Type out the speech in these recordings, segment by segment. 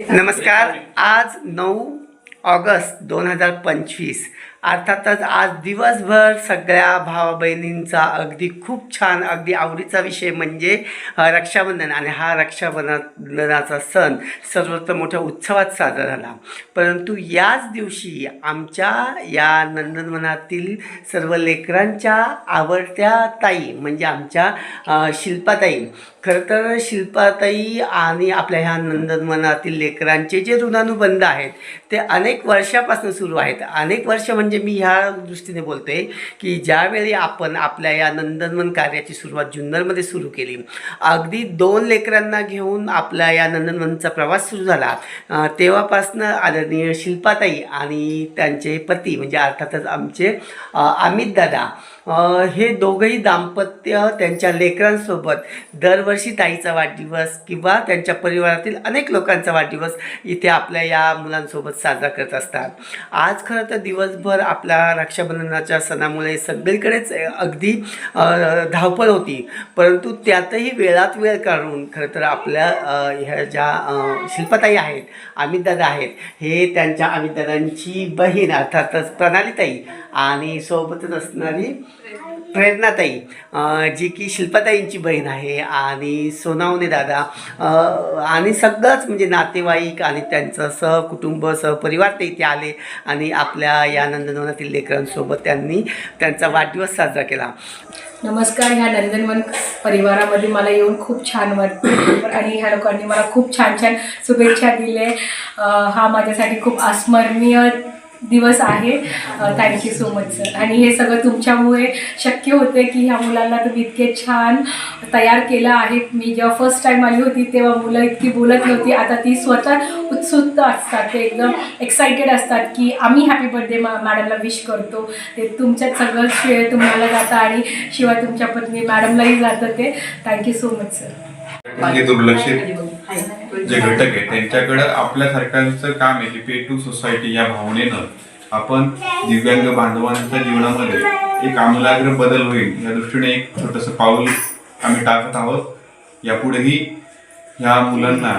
नमस्कार. आज नऊ ऑगस्ट दोन हजार पंचवीस. अर्थातच आज दिवसभर सगळ्या भावा बहिणींचा अगदी खूप छान अगदी आवडीचा विषय म्हणजे रक्षाबंधन. आणि हा रक्षाबंधनाचा सण सर्वत्र मोठ्या उत्सवात साजरा झाला. परंतु याच दिवशी आमच्या या नंदनवनातील सर्व लेकरांच्या आवडत्या ताई म्हणजे आमच्या शिल्पाताई. खरं तर शिल्पाताई आणि आपल्या ह्या नंदनवनातील लेकरांचे जे ऋणानुबंध आहेत ते अनेक वर्षापासून सुरू आहेत. अनेक वर्ष म्हणजे म्हणजे मी ह्या दृष्टीने बोलतोय की ज्यावेळी आपण आपल्या या नंदनवन कार्याची सुरुवात जुन्नरमध्ये सुरू केली अगदी दोन लेकरांना घेऊन आपला या नंदनवनचा प्रवास सुरू झाला तेव्हापासनं आदरणीय शिल्पाताई आणि त्यांचे पती म्हणजे अर्थातच आमचे अमितदादा अमित दादा हे दोघंही दाम्पत्य त्यांच्या लेकरांसोबत दरवर्षी ताईचा वाढदिवस किंवा त्यांच्या परिवारातील अनेक लोकांचा वाढदिवस इथे आपल्या या मुलांसोबत साजरा करत असतात. आज खरं तर दिवसभर आपल्या रक्षाबंधनाच्या सणामुळे सगळीकडेच अगदी धावपळ होती. परंतु त्यातही वेळात वेळ काढून खरं तर आपल्या ह्या ज्या शिल्पताई आहेत अमितदादा आहेत हे त्यांच्या अमितदादांची बहीण अर्थातच प्रणालीताई आणि सोबतच असणारी प्रेरणाताई जी की शिल्पाताईंची बहीण आहे आणि सोनावणे दादा. आणि सगळंच म्हणजे नातेवाईक आणि त्यांचं सहकुटुंब सहपरिवार ते इथे आले आणि आपल्या या नंदनवनातील लेकरांसोबत त्यांनी त्यांचा वाढदिवस साजरा केला. नमस्कार ह्या नंदनवन परिवारामध्ये मला येऊन खूप छान वाटतं. आणि ह्या लोकांनी मला खूप छान छान शुभेच्छा दिले हा माझ्यासाठी खूप अस्मरणीय दिवस आहे. थँक्यू सो मच सर आणि हे सगळं तुमच्यामुळे शक्य होते की ह्या मुलांना तुम्ही इतके छान तयार केलं आहे. मी जेव्हा फर्स्ट टाईम आली होती तेव्हा मुलं इतकी बोलत नव्हती. आता ती स्वतः उत्सुक असतात. ते एकदम एक्सायटेड असतात की आम्ही हॅपी बर्थडे मा मॅडमला विश करतो. ते तुमच्यात सगळं श्रेय तुम्हाला जातं आणि शिवाय तुमच्या पत्नी मॅडमलाही जातं ते. थँक्यू सो मच सर दुर्लक्षित. जे घटक आहेत त्यांच्याकडं आपल्यासारख्यांचं काम आहे की पे टू सोसायटी या भावनेनं आपण दिव्यांग बांधवांच्या जीवनामध्ये एक आमूलाग्र बदल होईल. या दृष्टीने एक छोटंसं पाऊल आम्ही टाकत आहोत. यापुढेही ह्या मुलांना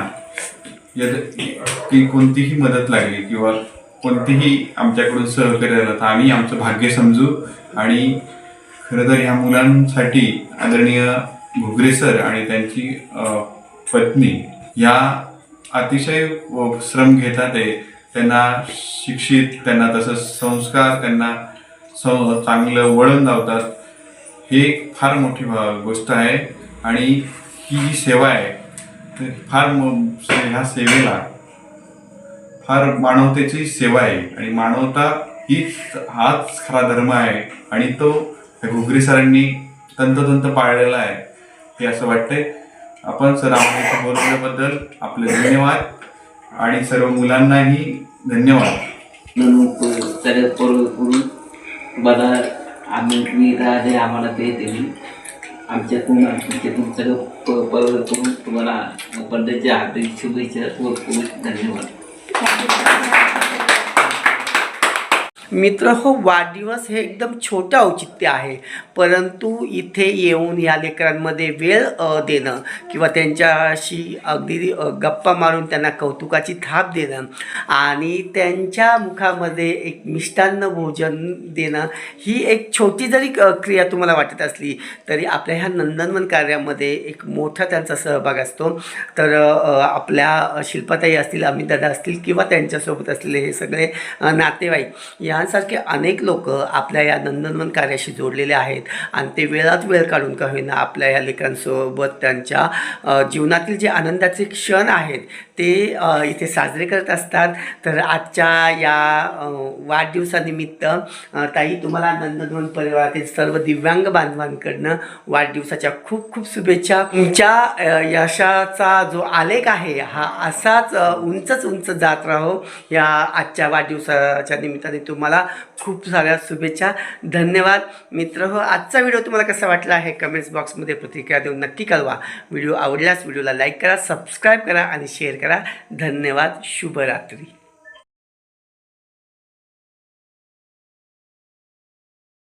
की कोणतीही मदत लागली किंवा कोणतीही आमच्याकडून सहकार्य झालं तर आम्ही आमचं भाग्य समजू. आणि खरं तर ह्या मुलांसाठी आदरणीय घुगरे सर आणि त्यांची पत्नी या अतिशय श्रम घेतात त्यांना शिक्षित त्यांना तसंच संस्कार त्यांना सं चांगलं वळण लावतात. हे एक फार मोठी गोष्ट आहे. आणि ही जी सेवा आहे तर फार ह्या सेवेला फार मानवतेची सेवा आहे. आणि मानवता हीच हाच खरा धर्म आहे. आणि तो घुगरी सरांनी तंतोतंत पाळलेला आहे. हे असं वाटतंय. आपण सर आम्हाला बोलवल्याबद्दल आपले धन्यवाद आणि सर्व मुलांनाही धन्यवाद. म्हणून सगळं पूर्व करून मला आम्ही मी राजे आम्हाला ते दिली आमच्यातून तुमच्यातून सगळं प- परवड करून तुम्हाला बर्थडेच्या हार्दिक शुभेच्छा पूर्वक धन्यवाद. मित्र हो वाढदिवस हे एकदम छोटं औचित्य आहे. परंतु इथे येऊन या लेकरांमध्ये वेळ देणं किंवा त्यांच्याशी अगदी गप्पा मारून त्यांना कौतुकाची थाप देणं आणि त्यांच्या मुखामध्ये एक मिष्टान्न भोजन देणं ही एक छोटी जरी क- क्रिया तुम्हाला वाटत असली तरी आपल्या ह्या नंदनवन कार्यामध्ये एक मोठा त्यांचा सहभाग असतो. तर आपल्या शिल्पाताई असतील अमितदादा असतील किंवा त्यांच्यासोबत असलेले हे सगळे नातेवाईक या यांसारखे अनेक लोक आपल्या या नंदनवन कार्याशी जोडलेले आहेत आणि ते वेळात वेळ काढून का होईना आपल्या या लेकरांसोबत त्यांच्या जीवनातील जे आनंदाचे क्षण आहेत ते इथे साजरे करत असतात. तर आजच्या या वाढदिवसानिमित्त ताई तुम्हाला नंदनवन परिवारातील सर्व दिव्यांग बांधवांकडनं वाढदिवसाच्या खूप खूप शुभेच्छा. तुमच्या यशाचा जो आलेख आहे हा असाच उंचच उंच जात राहो. या आजच्या वाढदिवसाच्या निमित्ताने तुम्हाला खूप साऱ्या शुभेच्छा. धन्यवाद. मित्र हो आजचा व्हिडिओ तुम्हाला कसा वाटला आहे कमेंट्स बॉक्समध्ये प्रतिक्रिया देऊन नक्की कळवा. व्हिडिओ आवडल्यास व्हिडिओला लाईक करा सबस्क्राईब करा आणि शेअर करा. करा. धन्यवाद. शुभरात्री.